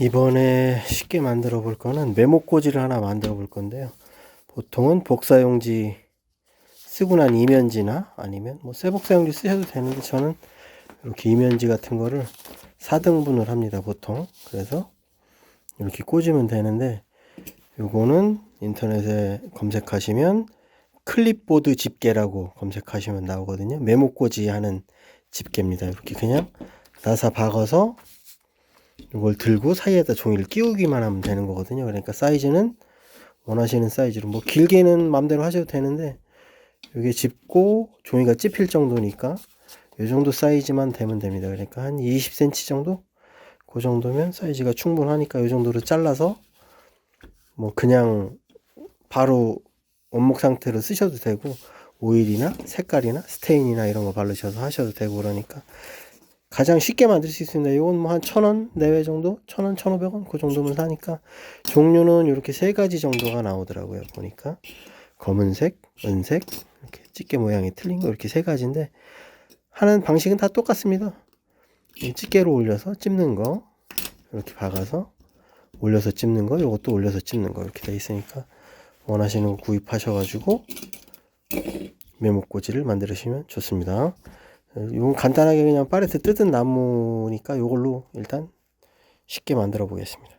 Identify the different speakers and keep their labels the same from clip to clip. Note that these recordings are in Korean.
Speaker 1: 이번에 쉽게 만들어 볼 거는 메모꽂이를 하나 만들어 볼 건데요. 보통은 복사용지 쓰고 난 이면지나 아니면 뭐 쇠복사용지 쓰셔도 되는데 저는 이렇게 이면지 같은 거를 4등분을 합니다. 보통. 그래서 이렇게 꽂으면 되는데 요거는 인터넷에 검색하시면 클립보드 집게라고 검색하시면 나오거든요. 메모꽂이 하는 집게입니다. 이렇게 그냥 나사 박아서 이걸 들고 사이에다 종이를 끼우기만 하면 되는 거거든요. 그러니까 사이즈는 원하시는 사이즈로 뭐 길게는 맘대로 하셔도 되는데 이게 짚고 종이가 찝힐 정도니까 이 정도 사이즈만 되면 됩니다. 그러니까 한 20cm 정도? 그 정도면 사이즈가 충분하니까 이 정도로 잘라서 뭐 그냥 바로 원목 상태로 쓰셔도 되고 오일이나 색깔이나 스테인이나 이런 거 바르셔서 하셔도 되고 그러니까 가장 쉽게 만들 수 있습니다. 이건 뭐 한 천 원 내외 정도? 천 원, 천 오백 원? 그 정도면 사니까 종류는 이렇게 세 가지 정도가 나오더라고요. 보니까 검은색, 은색, 이렇게 집게 모양이 틀린 거 이렇게 세 가지인데 하는 방식은 다 똑같습니다. 이 집게로 올려서 찝는 거 이렇게 박아서 올려서 찝는 거 이것도 올려서 찝는 거 이렇게 돼 있으니까 원하시는 거 구입하셔가지고 메모꽂이를 만드시면 좋습니다. 이건 간단하게 그냥 파레트 뜯은 나무니까 이걸로 일단 쉽게 만들어 보겠습니다.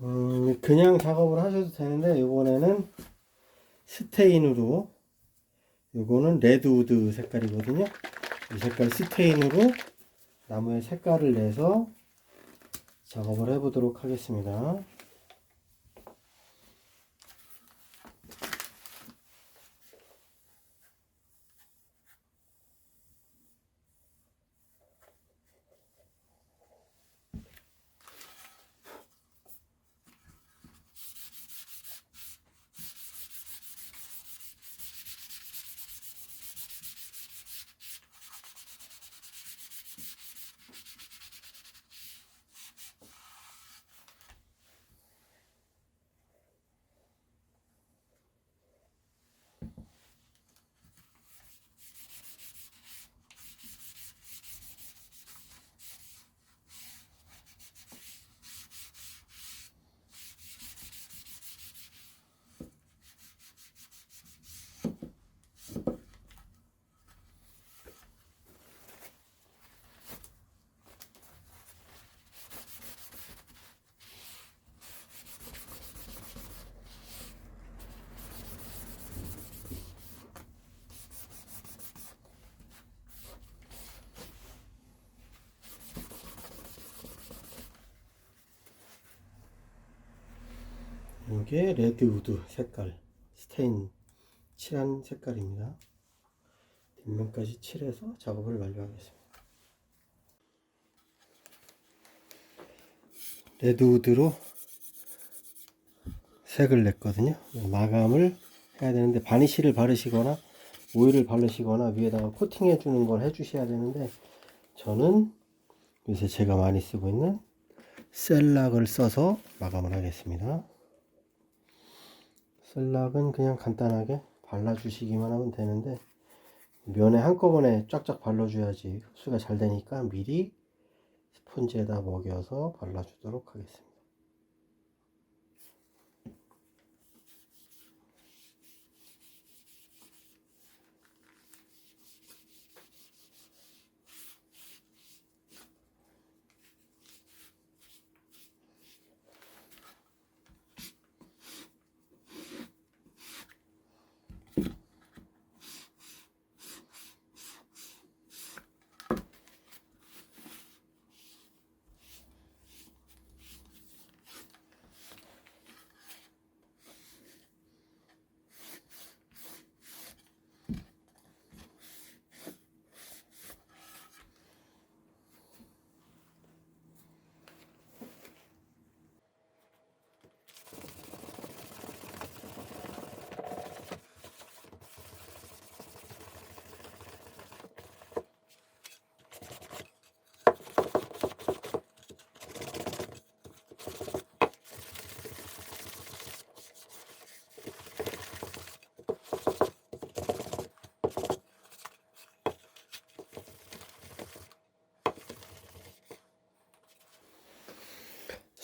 Speaker 1: 음, 그냥 작업을 하셔도 되는데 이번에는 스테인으로 이거는 레드우드 색깔이거든요. 이 색깔 스테인으로 나무의 색깔을 내서 작업을 해 보도록 하겠습니다. 이게 레드 우드 색깔 스테인 칠한 색깔입니다. 뒷면까지 칠해서 작업을 완료하겠습니다. 레드 우드로 색을 냈거든요. 마감을 해야 되는데 바니쉬를 바르시거나 오일을 바르시거나 위에다가 코팅해 주는 걸 해 주셔야 되는데 저는 요새 제가 많이 쓰고 있는 셀락을 써서 마감을 하겠습니다. 셀락은 그냥 간단하게 발라주시기만 하면 되는데 면에 한꺼번에 쫙쫙 발라줘야지 흡수가 잘 되니까 미리 스펀지에다 먹여서 발라주도록 하겠습니다.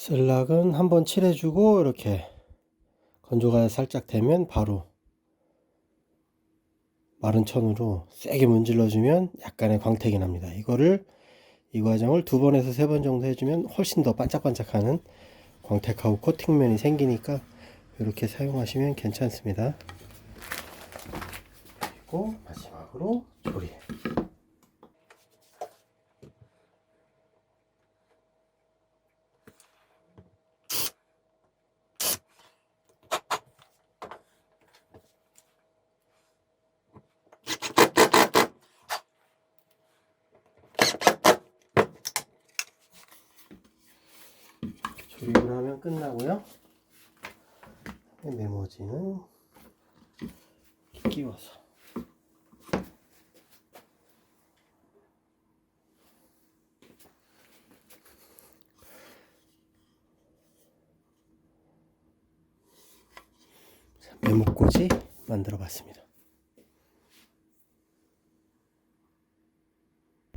Speaker 1: 셀락은 한번 칠해주고 이렇게 건조가 살짝 되면 바로 마른 천으로 세게 문질러주면 약간의 광택이 납니다. 이거를 이 과정을 두 번에서 세 번 정도 해주면 훨씬 더 반짝반짝하는 광택하고 코팅면이 생기니까 이렇게 사용하시면 괜찮습니다. 그리고 마지막으로 조리. 조립을 하면 끝나고요. 메모지는 끼워서 자, 메모꽂이 만들어 봤습니다.